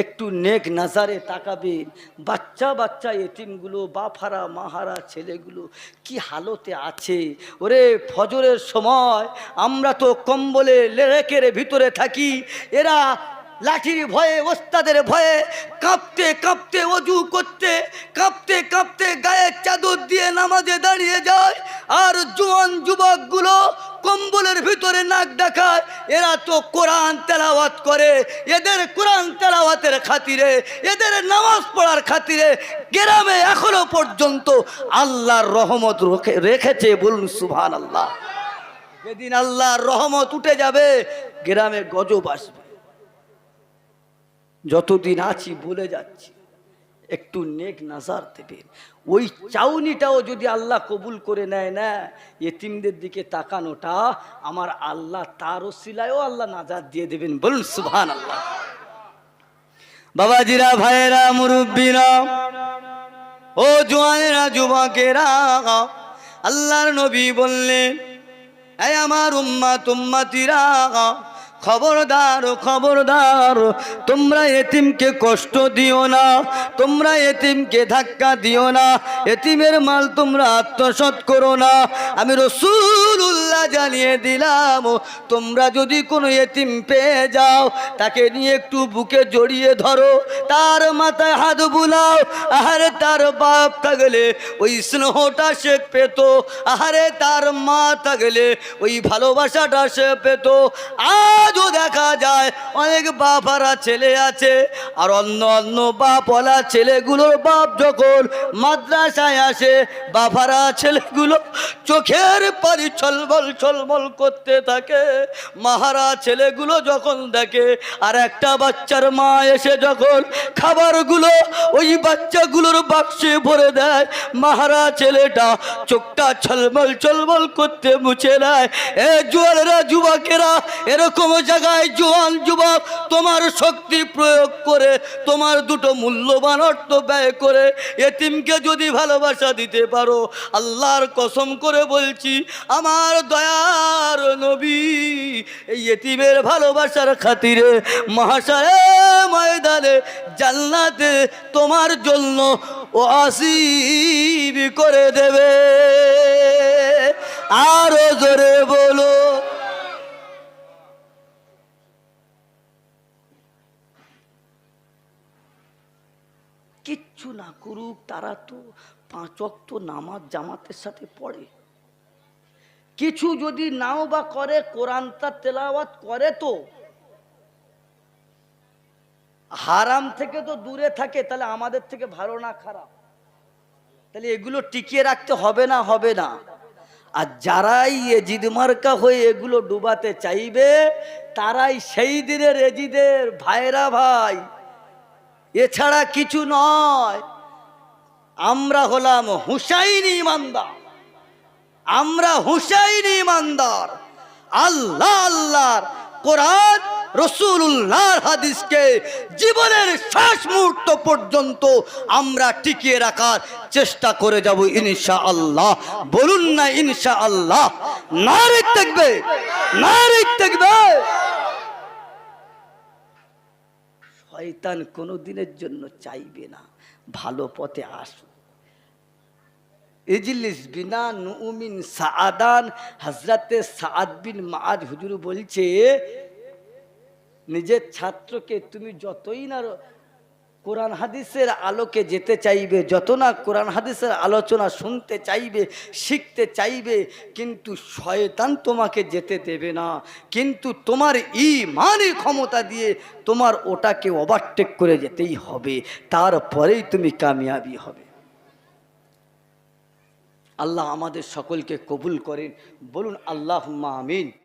একটু নেক নাজারে তাকাবে। বাচ্চা বাচ্চা এতিমগুলো, বাফারা, মাহারা ছেলেগুলো কি হালতে আছে? ওরে ফজরের সময় আমরা তো কম্বলে লেরেকের ভিতরে থাকি, এরা লাঠির ভয়ে, ওস্তাদের ভয়ে কাঁপতে কাঁপতে অজু করতে, কাঁপতে কাঁপতে গায়ের চাদর দিয়ে নামাজে দাঁড়িয়ে যায়। আর জোয়ান যুবকগুলো কম্বলের ভিতরে নাক ডাকায় এরা তো কোরআন তেলাওয়াত করে। এদের কোরআন তেলাওয়াতের খাতিরে, এদের নামাজ পড়ার খাতিরে গ্রামে এখনও পর্যন্ত আল্লাহর রহমত রেখেছে বলুন সুভান আল্লাহ যেদিন আল্লাহর রহমত উঠে যাবে, গ্রামে গজব আসবে। যতদিন আছি বলে যাচ্ছি। একটু নেক নাজার দেবেন ওই চাউনিটাও যদি আল্লাহ কবুল করে নেয় না এতিমদের দিকে তাকানোটা আমার আল্লাহ তারও ওসিলায়ও আল্লাহ নাজার দিয়ে দেবেন। বলুন সুভান আল্লাহ বাবাজিরা, ভাইয়েরা, মুরব্বীরা, ও জোয়ানেরা, যুবকেরা, আল্লাহর নবী বললেন আমার উম্মা তুম্মা তুম্মাতিরা খবরদার খবরদার, তোমরা এতিমকে কষ্ট দিও না, তোমরা এতিমকে ধাক্কা দিও না, এতিমের মাল তোমরা আত্মসৎ করো না। আমি রসুল্লাহ জানিয়ে দিলাম, তোমরা যদি কোনো এতিম পেয়ে যাও, তাকে নিয়ে একটু বুকে জড়িয়ে ধরো, তার মাথায় হাত বুলাও, আহারে তার বাপ থাকলে ওই স্নেহটা সে পেত, আহারে তার মা থাকলে ওই ভালোবাসাটা সে পেত। আজও দেখা যায় অনেক বাপারা ছেলে আছে, আর অন্য অন্য বাপওয়ালা ছেলেগুলোর বাপ যখন মাদ্রাসায় আসে বাপারা ছেলেগুলো চোখের পানি ছলবল ছলবল করতে থাকে। মাহারা ছেলেগুলো যখন দেখে, আর একটা বাচ্চার মা এসে যখন খাবারগুলো ওই বাচ্চাগুলোর বাক্সে ভরে দেয়, মাহারা ছেলেটা চোখটা ছলমল ছলমল করতে মুছে নেয়। এ জুয়ানেরা যুবকেরা, এরকম জায়গায় জোয়ান যুবক তোমার শক্তি প্রয়োগ করে, তোমার দুটো মূল্যবান অর্থ ব্যয় করে, এতিমকে যদি ভালোবাসা দিতে পারো, আল্লাহর কসম করে বলছি, আমার দয়ার নবী, এই ভালোবাসার খাতিরে মহাশয়ে ময়দানে জান্নাতে তোমার জন্য ও আসিব করে দেবে। আরও জোরে বলো। কিচ্ছু না করুক, তারা তো পাঁচ অক্ত নামাজ জামাতের সাথে পড়ে। কিছু যদি নাও বা করে, কোরআন তার তেলাওয়াত করে তো। হারাম থেকে তো দূরে থাকে, তাহলে আমাদের থেকে ভালো না খারাপ? তাহলে এগুলো টিকিয়ে রাখতে হবে না হবে না। আর যারাই এজিদ মার্কা হয়ে এগুলো ডুবাতে চাইবে, তারাই সেই দিনের এজিদের ভাইরা ভাই। এছাড়া কিছু নয়। আমরা হলাম হুসাইনি ইমানদার। আমরা হুসাইনি ইমানদার। আল্লাহ আল্লাহর কোরআন রসুল্লাহর হাদিসকে জীবনের শেষ মুহূর্ত পর্যন্ত আমরা টিকিয়ে রাখার চেষ্টা করে যাব ইনশা আল্লাহ বলুন না ইনশা আল্লাহ নারে থাকবে নারে থাকবে শয়তান কোনো দিনের জন্য চাইবে না, ভালো পথে আসুক। ইজলিস বিনা নুমিন সাদান হজরতে সাদ বিন মাজ হুজুর বলছে, নিজের ছাত্রকে তুমি যতই না কোরআন হাদিসের আলোকে যেতে চাইবে, যত না কোরআন হাদিসের আলোচনা শুনতে চাইবে, শিখতে চাইবে, কিন্তু শয়তান তোমাকে যেতে দেবে না। কিন্তু তোমার ইমানের ক্ষমতা দিয়ে তোমার ওটাকে ওভারটেক করে যেতেই হবে। তারপরেই তুমি কামিয়াবি হবে। আল্লাহ আমাদের সকলকে কবুল করেন। বলুন আল্লাহ আমিন।